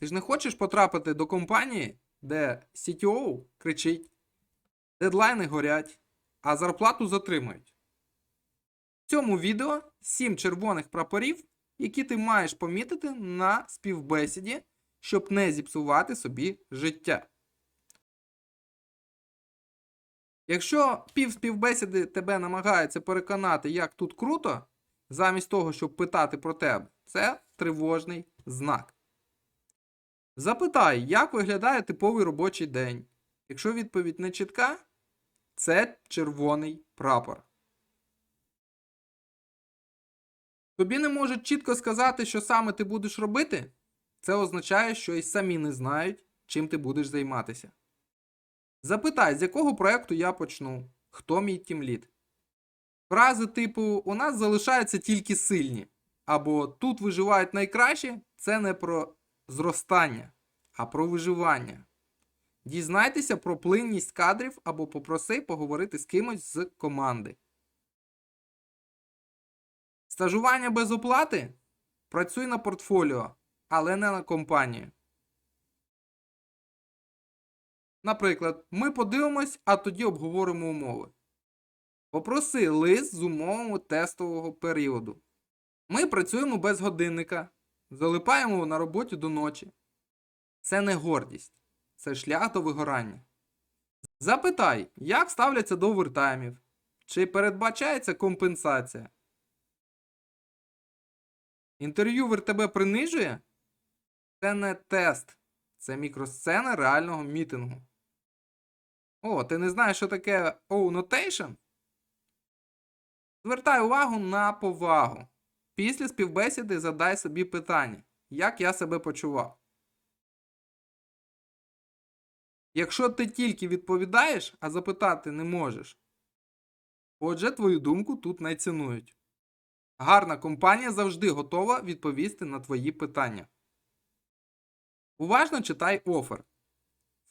Ти ж не хочеш потрапити до компанії, де CTO кричить, дедлайни горять, а зарплату затримують. В цьому відео 7 червоних прапорів, які ти маєш помітити на співбесіді, щоб не зіпсувати собі життя. Якщо пів співбесіди тебе намагається переконати, як тут круто, замість того, щоб питати про тебе, це тривожний знак. Запитай, як виглядає типовий робочий день. Якщо відповідь не чітка, це червоний прапор. Тобі не можуть чітко сказати, що саме ти будеш робити. Це означає, що і самі не знають, чим ти будеш займатися. Запитай, з якого проекту я почну, хто мій тімлід. Фрази типу У нас залишаються тільки сильні. Або тут виживають найкращі це не про зростання, а про виживання. Дізнайтеся про плинність кадрів або попроси поговорити з кимось з команди. Стажування без оплати? Працюй на портфоліо, але не на компанію. Наприклад, ми подивимось, а тоді обговоримо умови. Попроси лист з умовами тестового періоду. Ми працюємо без годинника, залипаємо на роботі до ночі. Це не гордість, це шлях до вигорання. Запитай, як ставляться до овертаймів, чи передбачається компенсація. Інтерв'ювер тебе принижує? Це не тест, це мікросцена реального мітингу. О, ти не знаєш, що таке O-Notation? Звертай увагу на повагу. Після співбесіди задай собі питання, як я себе почував. Якщо ти тільки відповідаєш, а запитати не можеш, отже, твою думку тут не цінують. Гарна компанія завжди готова відповісти на твої питання. Уважно читай офер.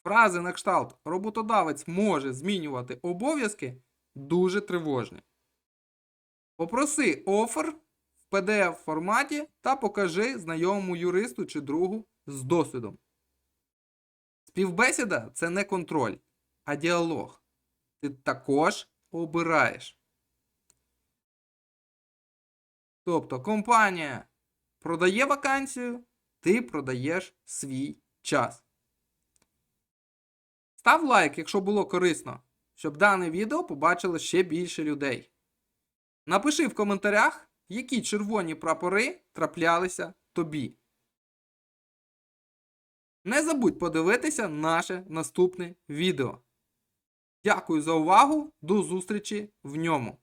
Фрази на кшталт роботодавець може змінювати обов'язки дуже тривожні. Попроси офер PDF форматі та покажи знайомому юристу чи другу з досвідом. Співбесіда це не контроль, а діалог. Ти також обираєш. Тобто компанія продає вакансію, ти продаєш свій час. Став лайк, якщо було корисно, щоб дане відео побачило ще більше людей. Напиши в коментарях, які червоні прапори траплялися тобі. Не забудь подивитися наше наступне відео. Дякую за увагу, до зустрічі в ньому.